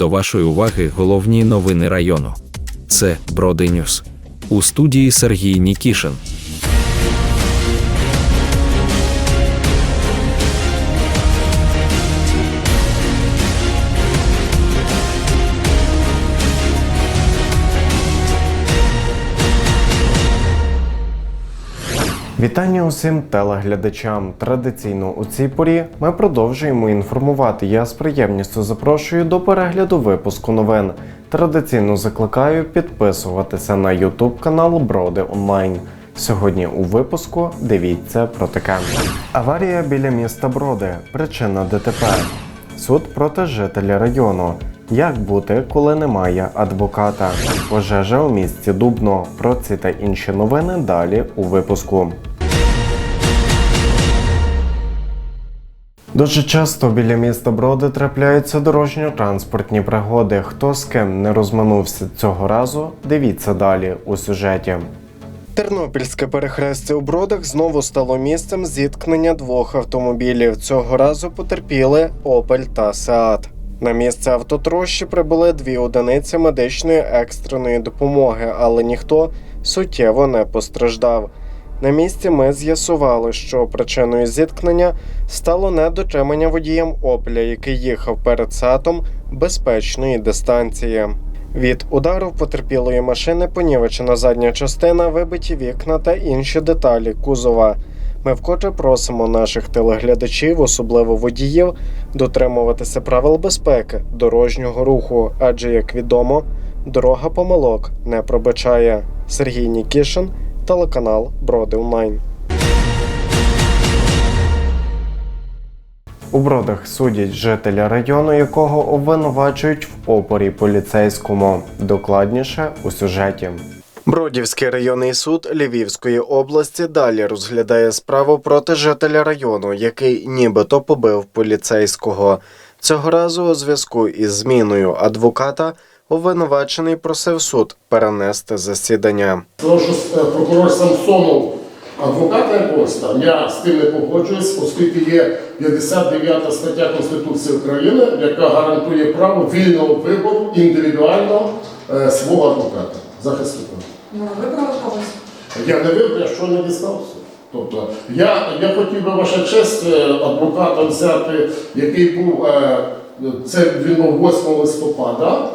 до вашої уваги головні новини району. Це Бродинюс. У студії Сергій Нікішин. Вітання усім телеглядачам. Традиційно у цій порі ми продовжуємо інформувати. Я з приємністю запрошую до перегляду випуску новин. Традиційно закликаю підписуватися на YouTube канал Броди Онлайн. Сьогодні у випуску дивіться про таке. Аварія біля міста Броди. Причина ДТП. Суд проти жителя району. Як бути, коли немає адвоката? Пожежа у місті Дубно. Про ці та інші новини далі у випуску. Дуже часто біля міста Броди трапляються дорожньо-транспортні пригоди. Хто з ким не розминувся цього разу, дивіться далі у сюжеті. Тернопільське перехрестя у Бродах знову стало місцем зіткнення двох автомобілів. Цього разу потерпіли Опель та Сеат. На місце автотрощі прибули дві одиниці медичної екстреної допомоги, але ніхто суттєво не постраждав. На місці ми з'ясували, що причиною зіткнення стало недотримання водієм Опеля, який їхав перед сатом безпечної дистанції. Від удару потерпілої машини понівечена задня частина, вибиті вікна та інші деталі кузова. Ми вкотре просимо наших телеглядачів, особливо водіїв, дотримуватися правил безпеки дорожнього руху, адже, як відомо, дорога помилок не пробачає. Сергій Нікішин, телеканал Броди Онлайн. У бродах судять жителя району, якого обвинувачують в опорі поліцейському. Докладніше у сюжеті. Бродівський районний суд Львівської області далі розглядає справу проти жителя району, який нібито побив поліцейського. Цього разу у зв'язку із зміною адвоката обвинувачений просив суд перенести засідання. Тому що е, прокурор Самсонов адвоката якогось там, я з тим не погоджуюсь, оскільки є 59 стаття Конституції України, яка гарантує право вільного вибору індивідуального е, свого адвоката, захисника. Ну, вибрали когось. Я не вибрав, я що не дістався. Тобто я, я хотів би ваша честь е, адвоката взяти, який був е, це він був 8 листопада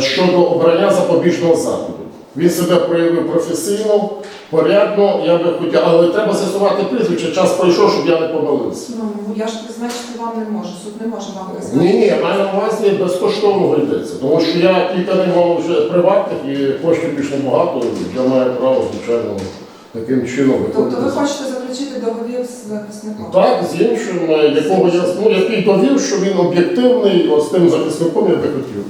щодо обрання запобіжного заходу. Він себе проявив професійно, порядно, я би хотів, але треба з'ясувати прізвище, час пройшов, щоб я не помилився. Ну, я ж призначити вам не можу, суд не може вам призначити. Ні, ні, маю на увазі безкоштовно йдеться. Тому що я кілька не мав вже приватних і коштів більш небагато, я маю право, звичайно, таким чином Тобто ви хочете заключити договір з захисником? Так, з іншим, е, якого я ну, який довів, що він об'єктивний, з тим захисником я би хотів.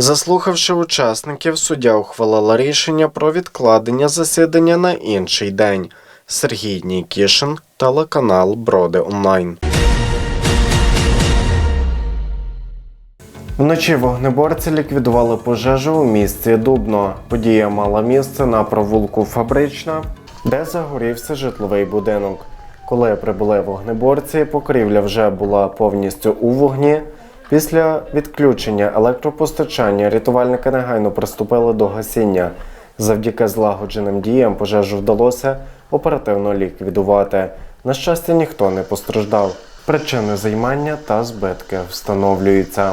Заслухавши учасників, суддя ухвалила рішення про відкладення засідання на інший день. Сергій Нікішин, телеканал Броди Онлайн. Вночі вогнеборці ліквідували пожежу у місті Дубно. Подія мала місце на провулку Фабрична, де загорівся житловий будинок. Коли прибули вогнеборці, покрівля вже була повністю у вогні. Після відключення електропостачання рятувальники негайно приступили до гасіння. Завдяки злагодженим діям пожежу вдалося оперативно ліквідувати. На щастя, ніхто не постраждав. Причини займання та збитки встановлюються.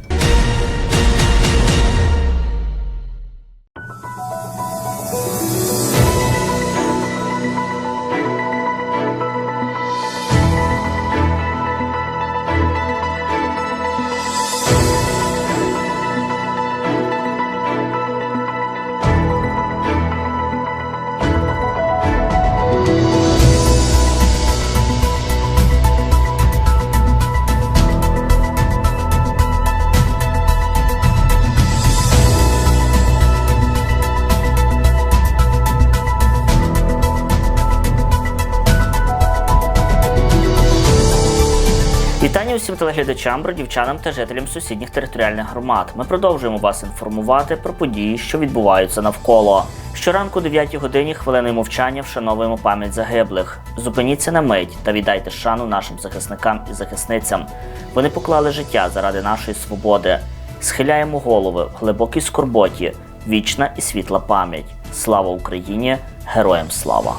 Телеглядачам, бродівчанам та жителям сусідніх територіальних громад. Ми продовжуємо вас інформувати про події, що відбуваються навколо. Щоранку о 9 годині хвилиною мовчання вшановуємо пам'ять загиблих. Зупиніться на мить та віддайте шану нашим захисникам і захисницям. Вони поклали життя заради нашої свободи. Схиляємо голови в глибокій скорботі, вічна і світла пам'ять. Слава Україні! Героям слава!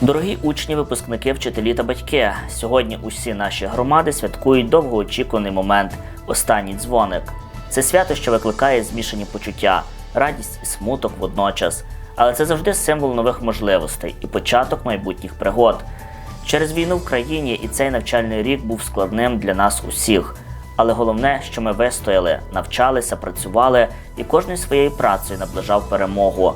Дорогі учні, випускники, вчителі та батьки. Сьогодні усі наші громади святкують довгоочікуваний момент останній дзвоник. Це свято, що викликає змішані почуття, радість і смуток водночас. Але це завжди символ нових можливостей і початок майбутніх пригод. Через війну в країні і цей навчальний рік був складним для нас усіх. Але головне, що ми вистояли, навчалися, працювали і кожною своєю працею наближав перемогу.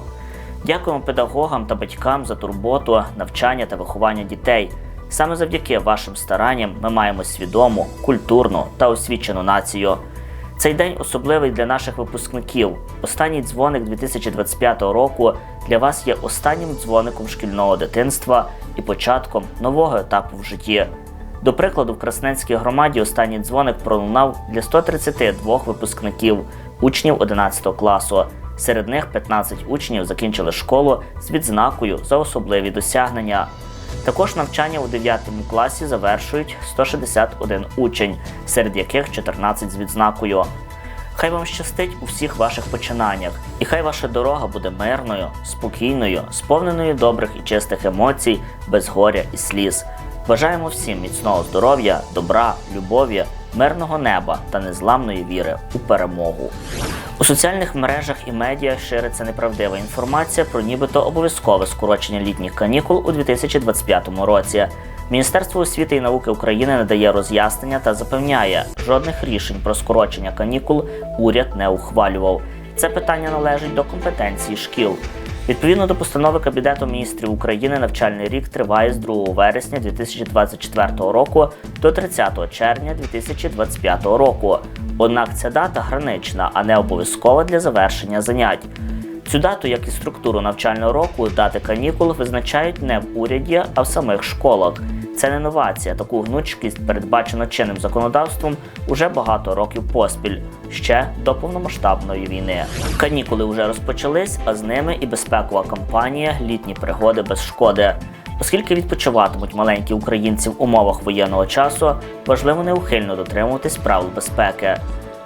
Дякуємо педагогам та батькам за турботу, навчання та виховання дітей. Саме завдяки вашим старанням ми маємо свідому, культурну та освічену націю. Цей день особливий для наших випускників. Останній дзвоник 2025 року для вас є останнім дзвоником шкільного дитинства і початком нового етапу в житті. До прикладу, в Красненській громаді останній дзвоник пролунав для 132 випускників, учнів 11 класу. Серед них 15 учнів закінчили школу з відзнакою за особливі досягнення. Також навчання у 9 класі завершують 161 учень, серед яких 14 з відзнакою. Хай вам щастить у всіх ваших починаннях, і хай ваша дорога буде мирною, спокійною, сповненою добрих і чистих емоцій, без горя і сліз. Бажаємо всім міцного здоров'я, добра, любові, мирного неба та незламної віри у перемогу. У соціальних мережах і медіа шириться неправдива інформація про нібито обов'язкове скорочення літніх канікул у 2025 році. Міністерство освіти і науки України надає роз'яснення та запевняє, жодних рішень про скорочення канікул уряд не ухвалював. Це питання належить до компетенції шкіл. Відповідно до постанови Кабінету міністрів України, навчальний рік триває з 2 вересня 2024 року до 30 червня 2025 року. Однак ця дата гранична, а не обов'язкова для завершення занять. Цю дату, як і структуру навчального року, дати канікул визначають не в уряді, а в самих школах. Це не новація. Таку гнучкість передбачено чинним законодавством уже багато років поспіль, ще до повномасштабної війни. Канікули вже розпочались, а з ними і безпекова кампанія Літні пригоди без шкоди. Оскільки відпочиватимуть маленькі українці в умовах воєнного часу, важливо неухильно дотримуватись правил безпеки.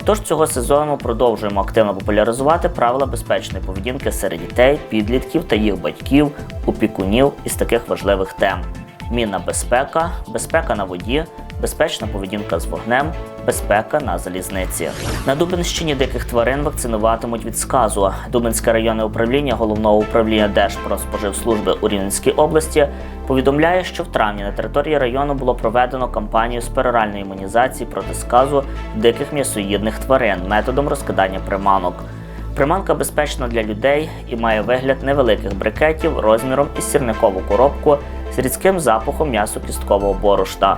Тож цього сезону продовжуємо активно популяризувати правила безпечної поведінки серед дітей, підлітків та їх батьків, опікунів із таких важливих тем: мінна безпека, безпека на воді, безпечна поведінка з вогнем, безпека на залізниці. На Дубинщині диких тварин вакцинуватимуть від сказу. Дубинське районне управління головного управління Держпродспоживслужби у Рівненській області повідомляє, що в травні на території району було проведено кампанію з пероральної імунізації проти сказу диких м'ясоїдних тварин методом розкидання приманок. Приманка безпечна для людей і має вигляд невеликих брикетів розміром із сірникову коробку з рідким запахом м'ясо-кісткового борошна.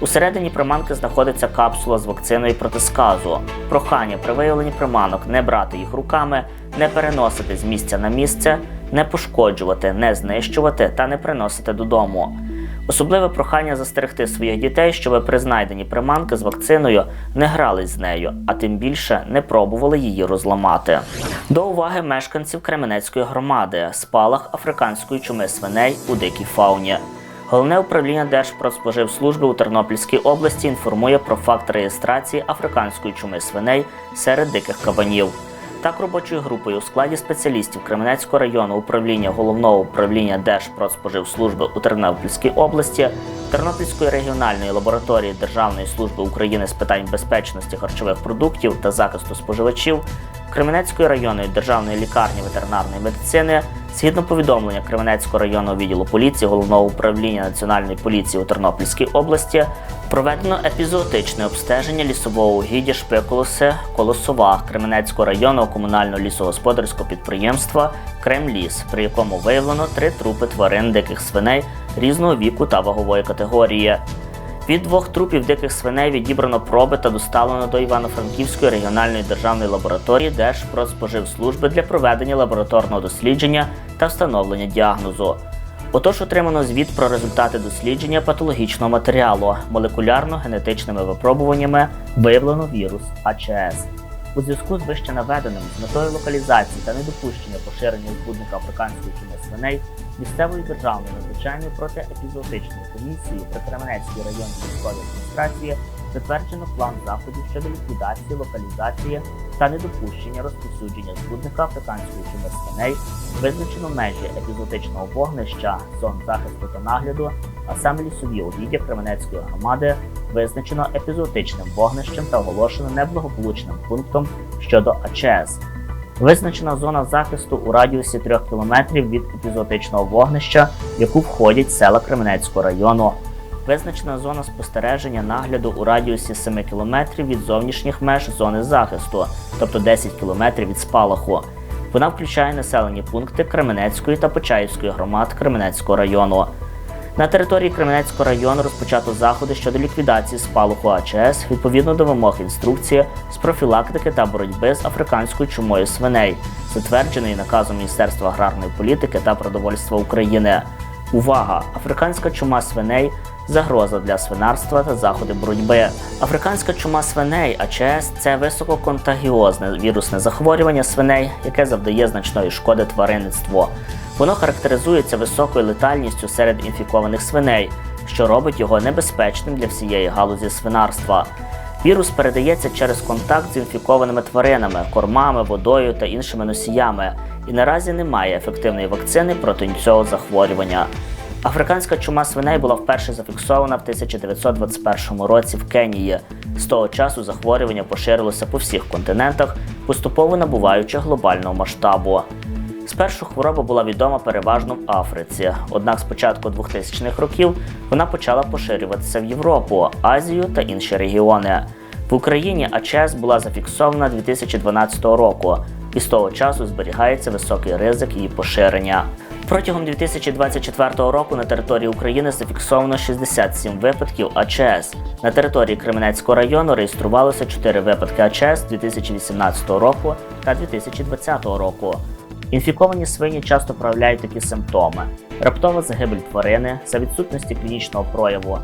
Усередині приманки знаходиться капсула з вакциною проти сказу. Прохання при виявленні приманок не брати їх руками, не переносити з місця на місце, не пошкоджувати, не знищувати та не приносити додому. Особливе прохання застерегти своїх дітей, щоб при знайденні приманки з вакциною не грались з нею, а тим більше не пробували її розламати. До уваги мешканців Кременецької громади спалах африканської чуми свиней у дикій фауні. Головне управління Держпродспоживслужби у Тернопільській області інформує про факт реєстрації африканської чуми свиней серед диких кабанів. Так, робочою групою у складі спеціалістів Кременецького району управління головного управління Держпродспоживслужби у Тернопільській області, Тернопільської регіональної лабораторії Державної служби України з питань безпечності харчових продуктів та захисту споживачів, Кременецької районної державної лікарні ветеринарної медицини, згідно повідомлення Кременецького районного відділу поліції головного управління Національної поліції у Тернопільській області, проведено епізоотичне обстеження лісового угіддя Шпиколоси Колосова Кременецького районного комунального лісогосподарського підприємства Кремліс, при якому виявлено три трупи тварин диких свиней різного віку та вагової категорії. Від двох трупів диких свиней відібрано проби та доставлено до Івано-Франківської регіональної державної лабораторії Держпродспоживслужби для проведення лабораторного дослідження та встановлення діагнозу. Отож, отримано звіт про результати дослідження патологічного матеріалу. Молекулярно-генетичними випробуваннями виявлено вірус АЧС. У зв'язку з вище наведеним з метою локалізації та недопущення поширення збудника африканської чуми свиней місцевою державною надзвичайною протиепізоотичною комісією при Кременецькій районній військовій адміністрації затверджено план заходів щодо ліквідації, локалізації та недопущення розповсюдження збудника африканської чуми свиней, визначено межі епізотичного вогнища, зон захисту та нагляду, а саме лісові угіддя Кременецької громади визначено епізотичним вогнищем та оголошено неблагополучним пунктом щодо АЧС. Визначена зона захисту у радіусі 3 км від епізотичного вогнища, в яку входять села Кременецького району. Визначена зона спостереження нагляду у радіусі 7 км від зовнішніх меж зони захисту, тобто 10 км від спалаху. Вона включає населені пункти Кременецької та Почаївської громад Кременецького району. На території Кременецького району розпочато заходи щодо ліквідації спалаху АЧС відповідно до вимог інструкції з профілактики та боротьби з африканською чумою свиней, затвердженої наказом Міністерства аграрної політики та продовольства України. Увага! Африканська чума свиней загроза для свинарства та заходи боротьби. Африканська чума свиней АЧС це висококонтагіозне вірусне захворювання свиней, яке завдає значної шкоди тваринництву. Воно характеризується високою летальністю серед інфікованих свиней, що робить його небезпечним для всієї галузі свинарства. Вірус передається через контакт з інфікованими тваринами, кормами, водою та іншими носіями, і наразі немає ефективної вакцини проти цього захворювання. Африканська чума свиней була вперше зафіксована в 1921 році в Кенії. З того часу захворювання поширилося по всіх континентах, поступово набуваючи глобального масштабу. Спершу хвороба була відома переважно в Африці, однак з початку 2000-х років вона почала поширюватися в Європу, Азію та інші регіони. В Україні АЧС була зафіксована 2012 року, і з того часу зберігається високий ризик її поширення. Протягом 2024 року на території України зафіксовано 67 випадків АЧС. На території Кременецького району реєструвалося 4 випадки АЧС 2018 року та 2020 року. Інфіковані свині часто проявляють такі симптоми: раптова загибель тварини за відсутності клінічного прояву,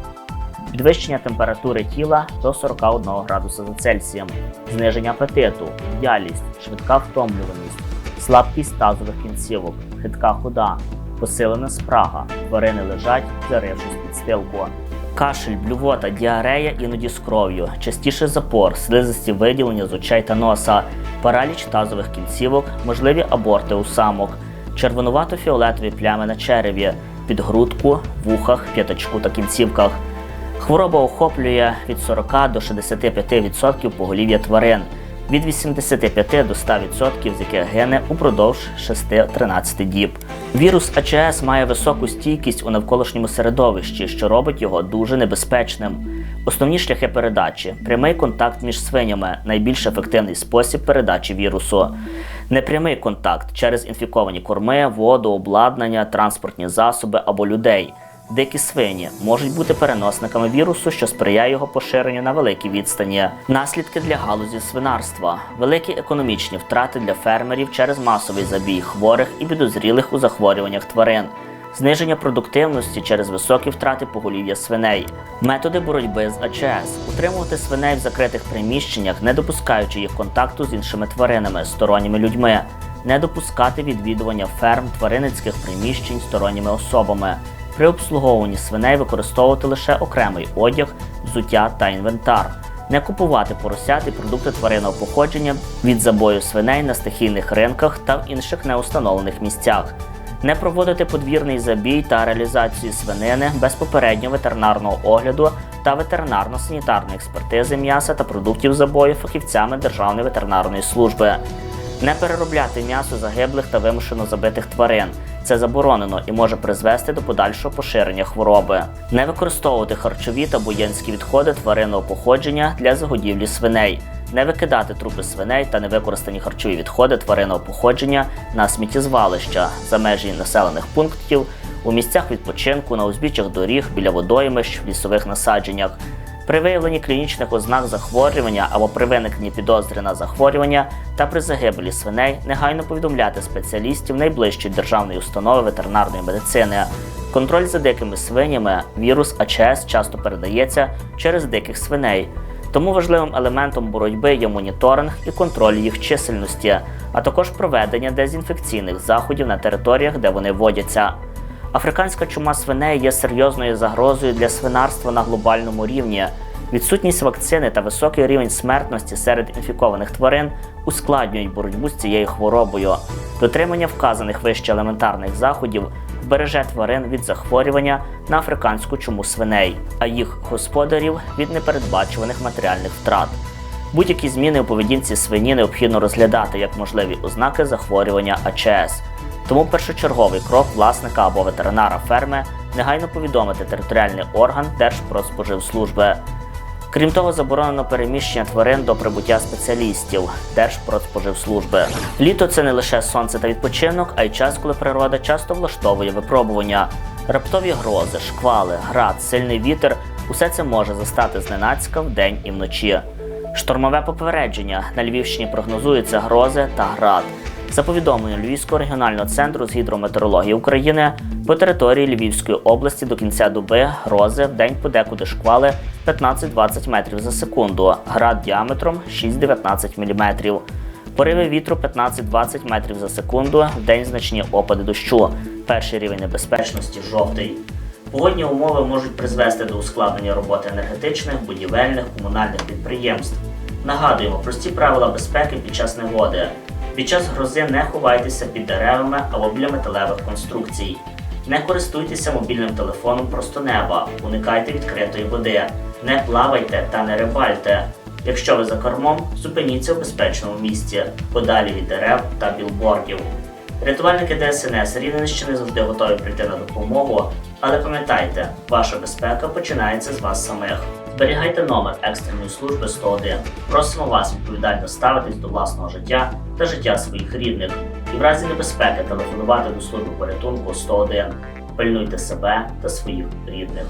підвищення температури тіла до 41 градуса за Цельсієм, зниження апетиту, в'ялість, швидка втомлюваність, слабкість тазових кінцівок, хитка хода, посилена спрага, тварини лежать, зарившись під стилку. Кашель, блювота, діарея іноді з кров'ю, частіше запор, слизисті виділення з очей та носа, параліч тазових кінцівок, можливі аборти у самок, червонувато-фіолетові плями на череві, підгрудку, вухах, п'ятачку та кінцівках. Хвороба охоплює від 40 до 65% поголів'я тварин, від 85 до 100% з яких гине упродовж 6-13 діб. Вірус АЧС має високу стійкість у навколишньому середовищі, що робить його дуже небезпечним. Основні шляхи передачі прямий контакт між свинями найбільш ефективний спосіб передачі вірусу. Непрямий контакт через інфіковані корми, воду, обладнання, транспортні засоби або людей. Дикі свині можуть бути переносниками вірусу, що сприяє його поширенню на великій відстані. Наслідки для галузі свинарства, великі економічні втрати для фермерів через масовий забій хворих і підозрілих у захворюваннях тварин. Зниження продуктивності через високі втрати поголів'я свиней, методи боротьби з АЧС, утримувати свиней в закритих приміщеннях, не допускаючи їх контакту з іншими тваринами, сторонніми людьми, не допускати відвідування ферм тваринницьких приміщень сторонніми особами. При обслуговуванні свиней використовувати лише окремий одяг, взуття та інвентар. Не купувати поросят і продукти тваринного походження від забою свиней на стихійних ринках та в інших неустановлених місцях. Не проводити подвірний забій та реалізацію свинини без попереднього ветеринарного огляду та ветеринарно-санітарної експертизи м'яса та продуктів забою фахівцями Державної ветеринарної служби. Не переробляти м'ясо загиблих та вимушено забитих тварин. Це заборонено і може призвести до подальшого поширення хвороби. Не використовувати харчові та боєнські відходи тваринного походження для загодівлі свиней. Не викидати трупи свиней та невикористані харчові відходи тваринного походження на сміттєзвалища за межі населених пунктів, у місцях відпочинку, на узбіччях доріг, біля водоймищ, в лісових насадженнях. При виявленні клінічних ознак захворювання або при виникненні підозри на захворювання та при загибелі свиней негайно повідомляти спеціалістів найближчої державної установи ветеринарної медицини. Контроль за дикими свинями, вірус АЧС часто передається через диких свиней. Тому важливим елементом боротьби є моніторинг і контроль їх чисельності, а також проведення дезінфекційних заходів на територіях, де вони водяться. Африканська чума свиней є серйозною загрозою для свинарства на глобальному рівні. Відсутність вакцини та високий рівень смертності серед інфікованих тварин ускладнюють боротьбу з цією хворобою. Дотримання вказаних вище елементарних заходів вбереже тварин від захворювання на африканську чуму свиней, а їх господарів від непередбачуваних матеріальних втрат. Будь-які зміни у поведінці свині необхідно розглядати як можливі ознаки захворювання АЧС. Тому першочерговий крок власника або ветеринара ферми негайно повідомити територіальний орган Держпродспоживслужби. Крім того, заборонено переміщення тварин до прибуття спеціалістів Держпродспоживслужби. Літо це не лише сонце та відпочинок, а й час, коли природа часто влаштовує випробування. Раптові грози, шквали, град, сильний вітер усе це може застати зненацька вдень і вночі. Штормове попередження на Львівщині прогнозуються грози та град. За повідомленням Львівського регіонального центру з гідрометеорології України по території Львівської області до кінця доби грози в день подекуди шквали 15-20 метрів за секунду, град діаметром 6-19 мм. Пориви вітру 15-20 метрів за секунду, в день значні опади дощу. Перший рівень небезпечності жовтий. Погодні умови можуть призвести до ускладнення роботи енергетичних, будівельних, комунальних підприємств. Нагадуємо прості правила безпеки під час негоди. Під час грози не ховайтеся під деревами або біля металевих конструкцій. Не користуйтеся мобільним телефоном просто неба, уникайте відкритої води, не плавайте та не рибальте. Якщо ви за кормом, зупиніться в безпечному місці, подалі від дерев та білбордів. Рятувальники ДСНС Рівненщини завжди готові прийти на допомогу, але пам'ятайте, ваша безпека починається з вас самих. Зберігайте номер екстреної служби 101. Просимо вас відповідально ставитись до власного життя та життя своїх рідних і в разі небезпеки телефонувати до служби порятунку 101. Пильнуйте себе та своїх рідних.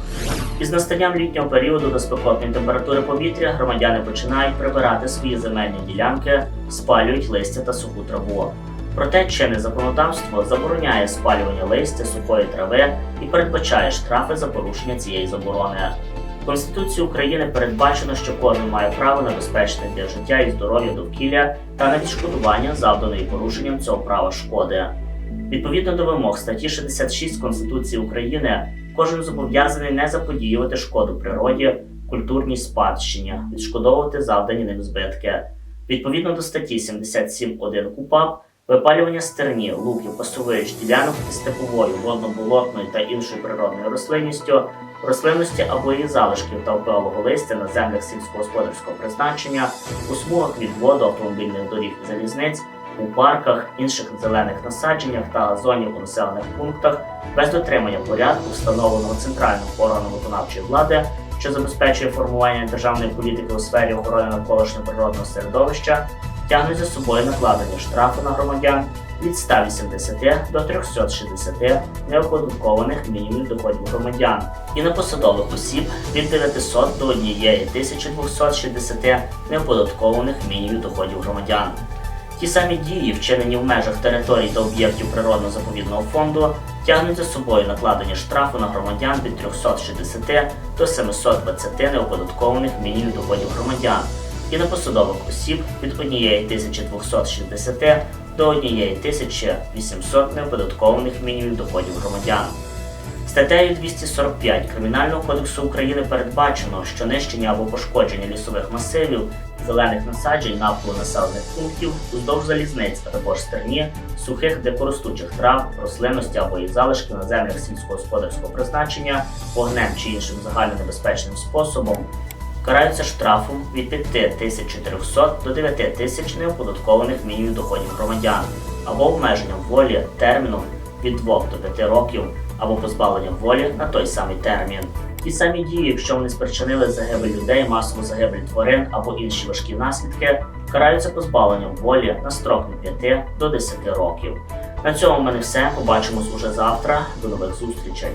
Із настанням літнього періоду до спекотної температури повітря громадяни починають прибирати свої земельні ділянки, спалюють листя та суху траву. Проте чинне законодавство забороняє спалювання листя сухої трави і передбачає штрафи за порушення цієї заборони. Конституцією України передбачено, що кожен має право на безпечне для життя і здоров'я довкілля та на відшкодування завданої порушенням цього права шкоди. Відповідно до вимог статті 66 Конституції України, кожен зобов'язаний не заподіювати шкоду природі, культурній спадщині, відшкодовувати завдані ним збитки. Відповідно до статті 77.1 КУПАП, випалювання стерні, луків, пасовищ, ділянок із степовою, водно-болотною та іншою природною рослинністю, рослинності або її залишків та опилового листя на землях сільськогосподарського призначення, у смугах від воду, автомобільних доріг і залізниць, у парках, інших зелених насадженнях та газонів у населених пунктах без дотримання порядку, встановленого центральним органом виконавчої влади, що забезпечує формування державної політики у сфері охорони навколишнього природного середовища, тягнуть за собою накладення штрафу на громадян від 180 до 360 неоподаткованих мінімумів доходів громадян і на посадових осіб від 900 до 1260 неоподаткованих мінімумів доходів громадян. Ті самі дії, вчинені в межах територій та об'єктів природно-заповідного фонду, тягнуть за собою накладення штрафу на громадян від 360 до 720 неоподаткованих мінімумів доходів громадян і на посадових осіб від 1260 до 1800 неоподаткованих мінімумів доходів громадян. Статтею 245 Кримінального кодексу України передбачено, що нищення або пошкодження лісових масивів, зелених насаджень навколо населених пунктів, уздовж залізниць, а також стерні, сухих дикоростучих трав, рослинності або їх залишків на землях сільськогосподарського призначення, вогнем чи іншим загальнонебезпечним способом, караються штрафом від 5400 до 9000 неоподаткованих мінімумів доходів громадян або обмеженням волі терміном від 2 до 5 років або позбавленням волі на той самий термін. Ті самі дії, якщо вони спричинили загибель людей, масову загибель тварин або інші важкі наслідки, караються позбавленням волі на строк від 5 до 10 років. На цьому в мене все. Побачимось уже завтра. До нових зустрічей.